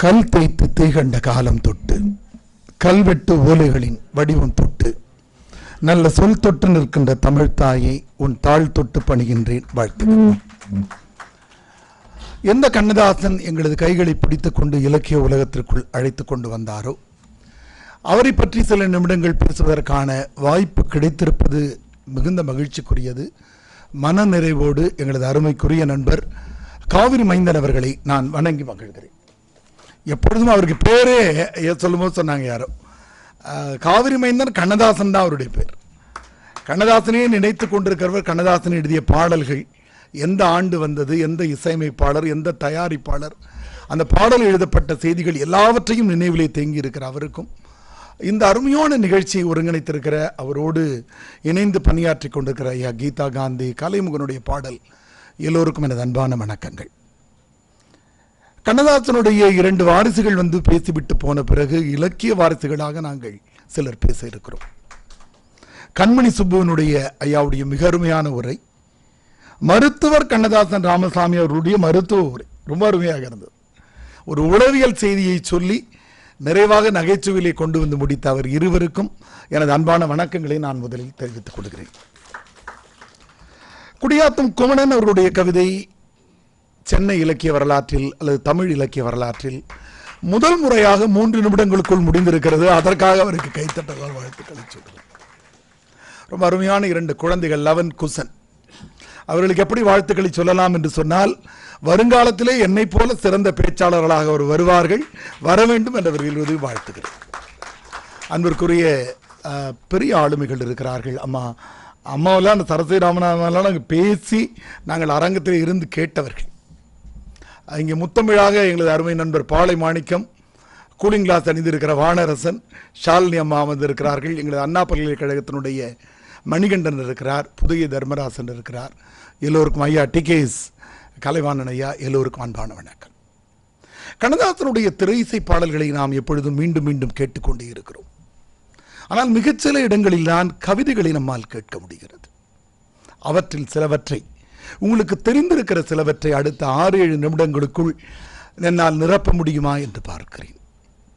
கல் தேய்த்து தீகண்ட காலம் தொட்டு கல்வெட்டு ஓலைகளின் வடிவம் தொட்டு நல்ல சொல் தொட்டு நிற்கின்ற தமிழ் தாயை உன் தாழ் தொட்டு பணிகின்றேன் வாழ்த்துக்கள். எந்த கண்ணதாசன் எங்களது கைகளை பிடித்து கொண்டு இலக்கிய உலகத்திற்குள் அழைத்துக் கொண்டு வந்தாரோ அவரை பற்றி சில நிமிடங்கள் பேசுவதற்கான வாய்ப்பு கிடைத்திருப்பது மிகுந்த மகிழ்ச்சிக்குரியது. மன நிறைவோடு எங்களது அருமைக்குரிய நண்பர் காவிரி மைந்தன் அவர்களை நான் வணங்கி மகிழ்கிறேன். எப்பொழுதும் அவருக்கு பேரே சொல்லும்போது சொன்னாங்க யாரோ. காவிரி மைந்தன் கண்ணதாசன் தான் அவருடைய பேர். கண்ணதாசனையே நினைத்து கொண்டிருக்கிறவர் கண்ணதாசன் எழுதிய பாடல்கள். எந்த ஆண்டு வந்தது எந்த இசையமைப்பாளர் எந்த தயாரிப்பாளர். அந்த பாடல் எழுதப்பட்ட செய்திகள் எல்லாவற்றையும் நினைவிலே தேங்கி இருக்கிற அவருக்கும். இந்த அருமையான நிகழ்ச்சியை ஒருங்கிணைத்திருக்கிற அவரோடு இணைந்து பணியாற்றி கொண்டிருக்கிற ஐயா கீதா காந்தி கலைமுகனுடைய பாடல். எல்லோருக்கும் எனது அன்பான வணக்கங்கள். கண்ணதாசனுடைய இரண்டு வாரிசுகள் வந்து பேசிவிட்டு போன பிறகு இலக்கிய வாரிசுகளாக நாங்கள் சிலர் பேச இருக்கிறோம். கண்மணி சுப்புவனுடைய ஐயாவுடைய மிக அருமையான உரை மருத்துவர் கண்ணதாசன் ராமசாமி அவர்களுடைய மருத்துவ உரை ரொம்ப அருமையாக இருந்தது. ஒரு உளவியல் செய்தியை சொல்லி நிறைவாக நகைச்சுவையிலே கொண்டு வந்து முடித்த அவர் இருவருக்கும் எனது அன்பான வணக்கங்களை நான் முதலில் தெரிவித்துக் கொள்கிறேன். குடியாத்தும் குமணன் அவருடைய கவிதை சென்னை இலக்கிய வரலாற்றில் அல்லது தமிழ் இலக்கிய வரலாற்றில் முதல் முறையாக மூன்று நிமிடங்களுக்குள் முடிந்திருக்கிறது. அதற்காக அவருக்கு கைத்தட்டலால் வாழ்த்துக்களை சொல்கிறேன் ரொம்ப அருமையான இரண்டு குழந்தைகள் லவன் குசன். அவர்களுக்கு எப்படி வாழ்த்துக்களை சொல்லலாம் என்று சொன்னால் வருங்காலத்திலே என்னை போல சிறந்த பேச்சாளர்களாக அவர் வருவார்கள். வர வேண்டும் என்றவர்கள் வாழ்த்துக்கள் அன்பிற்குரிய பெரிய ஆளுமைகள் இருக்கிறார்கள். அம்மா அம்மாவெல்லாம் அந்த சரஸ்வதி ராமநாதெல்லாம் நாங்கள் பேசி நாங்கள் அரங்கத்தில் இருந்து கேட்டவர்கள். இங்கே முத்தமிழாக எங்களது அருமை நண்பர் பாலை மாணிக்கம் கூலிங் கிளாஸ் அணிந்திருக்கிற வானரசன் ஷாலினி அம்மா அமர்ந்திருக்கிறார்கள். எங்களது அண்ணா பல்கலைக்கழகத்தினுடைய மணிகண்டன் இருக்கிறார் புதிய தர்மராசன் இருக்கிறார். எல்லோருக்கும் ஐயா டிகேஸ் கலைவாணன் ஐயா எல்லோருக்கும் அன்பான வணக்கம். கண்ணதாசனுடைய திரையிசை பாடல்களை நாம் எப்பொழுதும் மீண்டும் மீண்டும் கேட்டுக்கொண்டே இருக்கிறோம். ஆனால் மிகச்சில இடங்களில் தான் கவிதைகளை நம்மால் கேட்க முடிகிறது. அவற்றில் சிலவற்றை உங்களுக்கு தெரிந்திருக்கிற சிலவற்றை அடுத்த ஆறு ஏழு நிமிடங்களுக்குள் என்னால் நிரப்ப முடியுமா என்று பார்க்கிறேன்.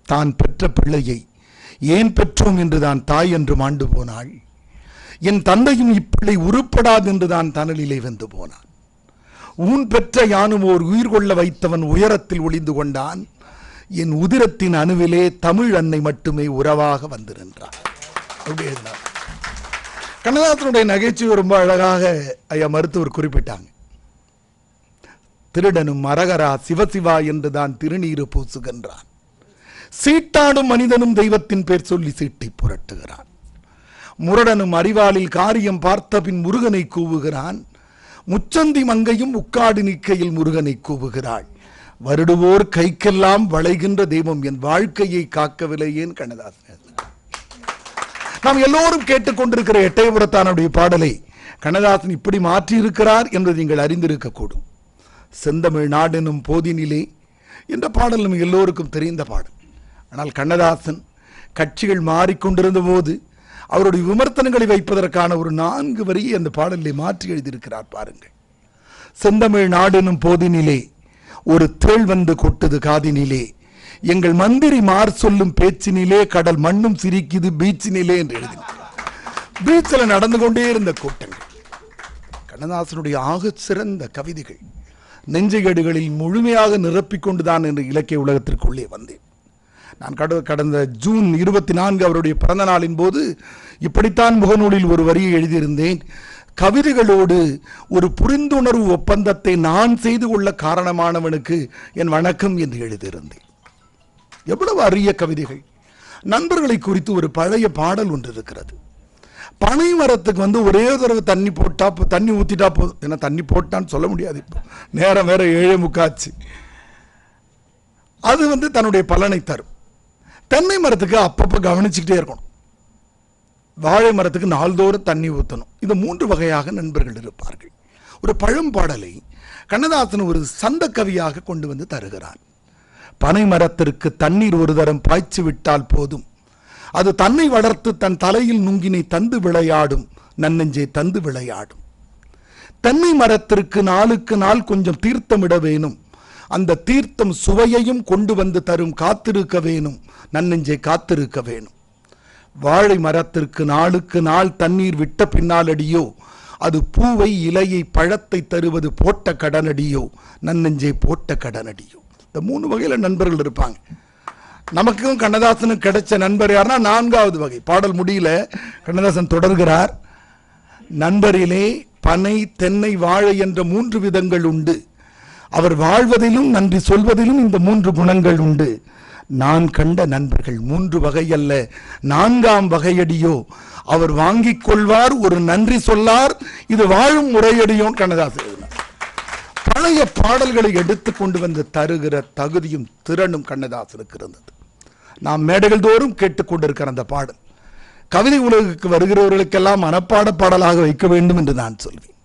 தான் பெற்ற பிள்ளையை ஏன் பெற்றோம் என்று தான் தாய் என்று மாண்டு போனாள்? என் தந்தையும் இப்பிள்ளை உருப்படாது என்று தான் தனலிலே வந்து போனான். ஊன் பெற்ற யானும் ஓர் உயிர் கொள்ள வைத்தவன் உயரத்தில் ஒளிந்து கொண்டான். என் உதிரத்தின் அணுவிலே தமிழ் அன்னை மட்டுமே உறவாக வந்திருந்தான் அப்படி கண்ணதாசனுடைய நகைச்சுவை ரொம்ப அழகாக ஐயா மருத்துவர் குறிப்பிட்டாங்க. திருடனும் அரகரா சிவசிவா என்றுதான் திருநீறு பூசுகின்றான். சீட்டாடும் மனிதனும் தெய்வத்தின் பேர் சொல்லி சீட்டை புரட்டுகிறான். முரடனும் அறிவாளில் காரியம் பார்த்த பின் முருகனை கூவுகிறான். முச்சந்தி மங்கையும் உக்காடு நிக்கையில் முருகனை கூவுகிறாள். வருடுவோர் கைக்கெல்லாம் வளைகின்ற தெய்வம் என் வாழ்க்கையை காக்கவில்லை ஏன் கண்ணதாசன். நாம் எல்லோரும் கேட்டுக்கொண்டிருக்கிற எட்டயபுரத்தானுடைய பாடலை கண்ணதாசன் இப்படி மாற்றியிருக்கிறார் என்பதை நீங்கள் அறிந்திருக்கக்கூடும். செந்தமிழ் நாடெனும் போதினிலே என்ற பாடல் நம்ம எல்லோருக்கும் தெரிந்த பாடல். ஆனால் கண்ணதாசன் கட்சிகள் மாறிக்கொண்டிருந்த போது அவருடைய விமர்சனங்களை வைப்பதற்கான ஒரு நான்கு வரியை அந்த பாடலிலே மாற்றி எழுதியிருக்கிறார் பாருங்கள். செந்தமிழ் நாடெனும் போதினிலே ஒரு தேள் வந்து கொட்டுது காதினிலே. எங்கள் மந்திரி மார் சொல்லும் பேச்சினிலே கடல் மண்ணும் சிரிக்குது பீச்சினிலே என்று எழுதினார். பீச்சில் நடந்து கொண்டே இருந்த கூட்டங்கள் கண்ணதாசனுடைய ஆகச் சிறந்த கவிதைகள் நெஞ்சைகேடுகளில் முழுமையாக நிரப்பிக் கொண்டுதான் என்று இலக்கிய உலகத்திற்குள்ளே வந்தேன். நான் கட கடந்த ஜூன் இருபத்தி நான்கு அவருடைய பிறந்த நாளின் போது இப்படித்தான் முகநூலில் ஒரு வரியை எழுதியிருந்தேன். கவிதைகளோடு ஒரு புரிந்துணர்வு ஒப்பந்தத்தை நான் செய்து கொள்ள காரணமானவனுக்கு என் வணக்கம் என்று எழுதியிருந்தேன். எவ்வளவு அரிய கவிதைகள். நண்பர்களை குறித்து ஒரு பழைய பாடல் ஒன்று இருக்கிறது. பனை மரத்துக்கு வந்து ஒரே தடவை தண்ணி போட்டா போ- தண்ணி ஊத்திட்டா போதும். ஏன்னா தண்ணி போட்டான்னு சொல்ல முடியாது இப்போ. நேரம் வேற ஏழே முக்காச்சு. அது வந்து தன்னுடைய பலனை தரும். தென்னை மரத்துக்கு அப்பப்போ கவனிச்சுக்கிட்டே இருக்கணும். வாழை மரத்துக்கு நாள்தோறும் தண்ணி ஊற்றணும் இந்த மூன்று வகையாக நண்பர்கள் இருப்பார்கள். ஒரு பழம்பாடலை கண்ணதாசன் ஒரு சந்த கவியாக கொண்டு வந்து தருகிறான். பனை மரத்திற்கு தண்ணீர் ஒரு தரம் பாய்ச்சி விட்டால் போதும். அது தன்னை வளர்த்து தன் தலையில் நுங்கினை தந்து விளையாடும் நன்னெஞ்சே தந்து விளையாடும். தென்னை மரத்திற்கு நாளுக்கு நாள் கொஞ்சம் தீர்த்தமிட வேணும். அந்த தீர்த்தம் சுவையையும் கொண்டு வந்து தரும் காத்திருக்க வேணும் நன்னெஞ்சை காத்திருக்க வேணும். வாழை மரத்திற்கு நாளுக்கு நாள் தண்ணீர் விட்ட பின்னாலடியோ அது பூவை இலையை பழத்தை தருவது போட்ட கடனடியோ நன்னெஞ்சை போட்ட கடனடியோ. இந்த மூணு வகையில் நண்பர்கள் இருப்பாங்க. நமக்கும் கண்ணதாசனும் கிடைச்ச நண்பர் யாருன்னா நான்காவது வகை. பாடல் முடியல கண்ணதாசன் தொடர்கிறார். நண்பரிலே பனை தென்னை வாழை என்ற மூன்று விதங்கள் உண்டு. அவர் வாழ்வதிலும் நன்றி சொல்வதிலும் இந்த மூன்று குணங்கள் உண்டு. நான் கண்ட நண்பர்கள் மூன்று வகை அல்ல. நான்காம் வகையடியோ அவர் வாங்கிக் கொள்வார் ஒரு நன்றி சொல்லார். இது வாழும் முறையடியோ கண்ணதாசன். பழைய பாடல்களை எடுத்து கொண்டு வந்து தருகிற தகுதியும் திறனும் கண்ணதாசனுக்கு இருந்தது. நாம் மேடைகள் தோறும் கேட்டுக்கொண்டிருக்கிற அந்த பாடல். கவிதை உலகுக்கு வருகிறவர்களுக்கெல்லாம் மனப்பாட பாடலாக வைக்க வேண்டும் என்று நான் சொல்வேன்.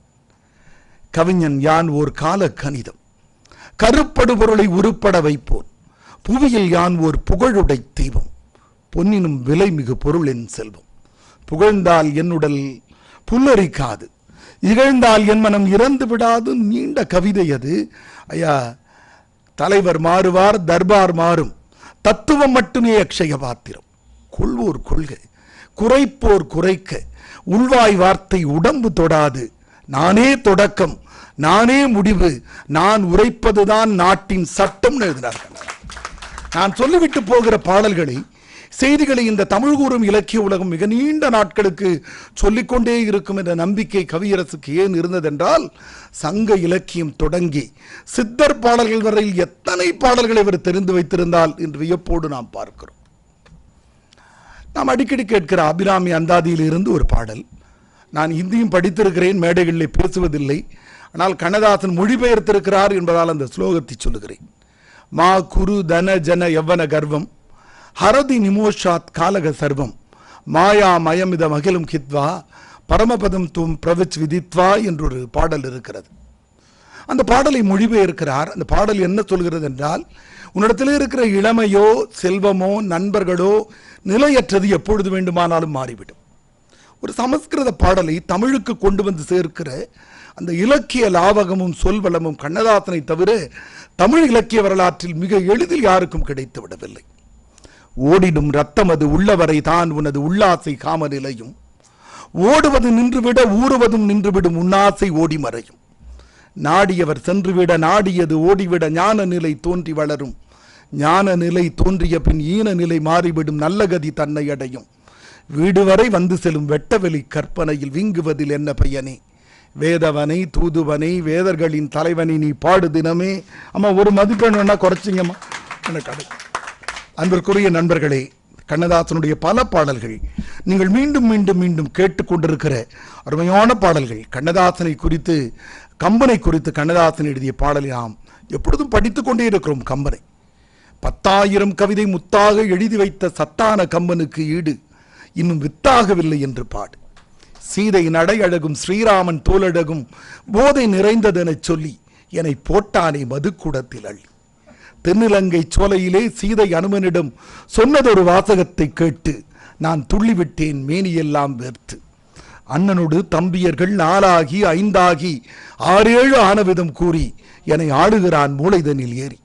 கவிஞன் யான் ஓர் கால கணிதம். கருப்படுபொருளை உருப்பட வைப்போன். புவியில் யான் ஓர் புகழுடை தெய்வம். பொன்னினும் விலை மிகு பொருளின் செல்வம். புகழ்ந்தால் என்னுடல் புல்லரிக்காது. இகழ்ந்தால் என் மனம் இறந்து விடாது நீண்ட கவிதை அது. ஐயா தலைவர் மாறுவார் தர்பார் மாறும். தத்துவம் மட்டுமே அக்ஷய பாத்திரம். கொள்வோர் கொள்கை குறைப்போர் குறைக்க. உள்வாய் வார்த்தை உடம்பு தொடாது. நானே தொடக்கம் நானே முடிவு. நான் உரைப்பதுதான் நாட்டின் சட்டம் எழுதினார்கள் நான் சொல்லிவிட்டு போகிற பாடல்களை செய்திகளை இந்த தமிழ் கூறும் இலக்கிய உலகம் மிக நீண்ட நாட்களுக்கு சொல்லிக்கொண்டே இருக்கும் என்ற நம்பிக்கை கவியரசுக்கு ஏன் இருந்ததென்றால் சங்க இலக்கியம் தொடங்கி சித்தர் பாடல்கள் வரையில் எத்தனை பாடல்களை இவர் தெரிந்து வைத்திருந்தால் என்று வியப்போடு நாம் பார்க்கிறோம். நாம் அடிக்கடி கேட்கிற அபிராமி அந்தாதியில் இருந்து ஒரு பாடல். நான் இந்தியும் படித்திருக்கிறேன் மேடைகளில் பேசுவதில்லை. ஆனால் கண்ணதாசன் மொழிபெயர்த்திருக்கிறார் என்பதால் அந்த ஸ்லோகத்தை சொல்லுகிறேன். மா குரு தன ஜன எவ்வன கர்வம். ஹரதி நிமோஷாத் காலக சர்வம். மாயா மயமித மகிழும் கித்வா பரமபதம் தும் பிரவிச் விதித்வா என்றொரு பாடல் இருக்கிறது. அந்த பாடலை மொழிபெயர்க்கிறார். அந்த பாடல் என்ன சொல்கிறது என்றால் உன்னிடத்தில் இருக்கிற இளமையோ செல்வமோ நண்பர்களோ நிலையற்றது எப்பொழுது வேண்டுமானாலும் மாறிவிடும். ஒரு சமஸ்கிருத பாடலை தமிழுக்கு கொண்டு வந்து சேர்க்கிற அந்த இலக்கிய லாவகமும் சொல்வளமும் கண்ணதாசனை தவிர தமிழ் இலக்கிய வரலாற்றில் மிக எளிதில் யாருக்கும் கிடைத்து விடவில்லை ஓடிடும் ரத்தம் அது உள்ளவரை தான் உனது உள்ளாசை காம நிலையும் ஓடுவது நின்றுவிட ஊறுவதும் நின்றுவிடும் உன்னாசை ஓடி மறையும் நாடியவர் சென்றுவிட நாடியது ஓடிவிட ஞான நிலை தோன்றி வளரும். ஞான நிலை தோன்றிய பின் ஈன நிலை மாறிவிடும் நல்ல கதி தன்னை அடையும். வீடு வரை வந்து செல்லும் வெட்டவெளி கற்பனையில் விங்குவதில் என்ன பையனே? வேதவனை தூதுவனை வேதர்களின் தலைவனை நீ பாடு தினமே. அம்மா ஒரு மதிப்பெண் வேணா குறைச்சிங்கம்மா. எனக்கு அது அன்பிற்குரிய நண்பர்களே கண்ணதாசனுடைய பல பாடல்கள் நீங்கள் மீண்டும் மீண்டும் மீண்டும் கேட்டுக்கொண்டிருக்கிற அருமையான பாடல்கள் கண்ணதாசனை குறித்து கம்பனை குறித்து கண்ணதாசன் எழுதிய பாடலை நாம் எப்பொழுதும் படித்துக் கொண்டே இருக்கிறோம் கம்பனை. பத்தாயிரம் கவிதை முத்தாக எழுதி வைத்த சத்தான கம்பனுக்கு ஈடு இன்னும் வித்தாகவில்லை என்று பாடு. சீதை நடை அழகும் ஸ்ரீராமன் தோலழகும் போதை நிறைந்ததெனச் சொல்லி என்னை போட்டானே மதுக்கூடத்தில் அள்ளி. தென்னிலங்கை சோலையிலே சீதை அனுமனிடம் சொன்னதொரு வாசகத்தை கேட்டு நான் துள்ளிவிட்டேன் மேனியெல்லாம் வேர்த்து அண்ணனோடு தம்பியர்கள் நாலாகி ஐந்தாகி ஆறேழு ஆனவிதம் கூறி என்னை ஆடுகிறான் மூளைதனில் ஏறி.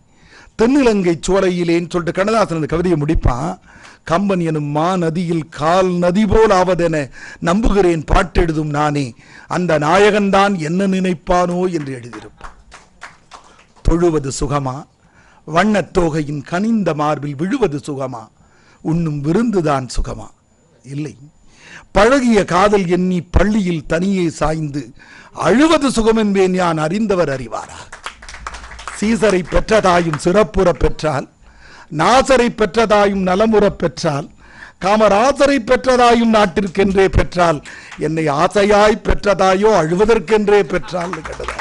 தென்னிலங்கை சோலையிலேன்னு சொல்லிட்டு கண்ணதாசன் அந்த கவிதையை முடிப்பான். கம்பன் எனும் மா நதியில் கால் நதி போல் ஆவதென நம்புகிறேன் பாட்டெழுதும் நானே. அந்த நாயகன்தான் என்ன நினைப்பானோ என்று எழுதியிருப்பான். தொழுவது சுகமா? வண்ணத் தோகையின் கனிந்த மார்பில் விழுவது சுகமா? உண்ணும் விருந்துதான் சுகமா? இல்லை. பழகிய காதல் எண்ணி பள்ளியில் தனியே சாய்ந்து அழுவது சுகம் என்பேன் யான் அறிந்தவர் அறிவாரா சீசரை பெற்றதாயும் சிறப்புற பெற்றால் நாசரை பெற்றதாயும் நலமுறப் பெற்றால் காமராசரை பெற்றதாயும் நாட்டிற்கென்றே பெற்றால் என்னை ஆசையாய் பெற்றதாயோ அழுவதற்கென்றே பெற்றால் கேட்டதா?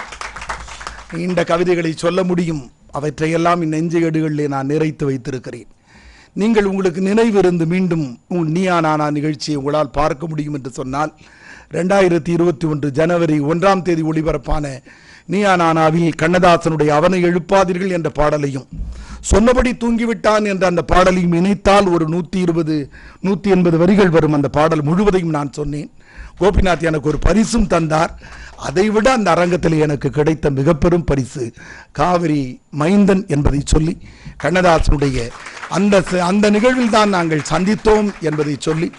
நீண்ட கவிதைகளை சொல்ல முடியும். அவற்றையெல்லாம் என் நெஞ்சையடுகளிலே நான் நிறைத்து வைத்திருக்கிறேன். நீங்கள் உங்களுக்கு நினைவிருந்து மீண்டும் உங்கள் நீயா நானா நிகழ்ச்சியை உங்களால் பார்க்க முடியும் என்று சொன்னால் ரெண்டாயிரத்தி இருபத்தி ஒன்று ஜனவரி ஒன்றாம் தேதி ஒளிபரப்பான நீயா நானாவில் கண்ணதாசனுடைய அவனை எழுப்பாதீர்கள் என்ற பாடலையும் சொன்னபடி தூங்கிவிட்டான் என்ற அந்த பாடலையும் இணைத்தால் ஒரு நூற்றி இருபது நூற்றி எண்பது வரிகள் வரும் அந்த பாடல் முழுவதையும் நான் சொன்னேன். கோபிநாத் எனக்கு ஒரு பரிசும் தந்தார். அதைவிட அந்த அரங்கத்தில் எனக்கு கிடைத்த மிக பெரும் பரிசு காவிரி மைந்தன் என்பதை சொல்லி கண்ணதாசனுடைய அந்த ச- அந்த நிகழ்வில் தான் நாங்கள் சந்தித்தோம் என்பதை சொல்லி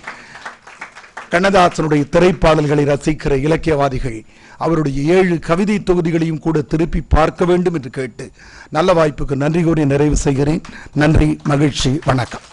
கண்ணதாசனுடைய திரைப்பாடல்களை ரசிக்கிற இலக்கியவாதிகள் அவருடைய ஏழு கவிதை தொகுதிகளையும் கூட திருப்பி பார்க்க வேண்டும் என்று கேட்டு நல்ல வாய்ப்புக்கு நன்றி கூறி நிறைவு செய்கிறேன். நன்றி மகிழ்ச்சி வணக்கம்.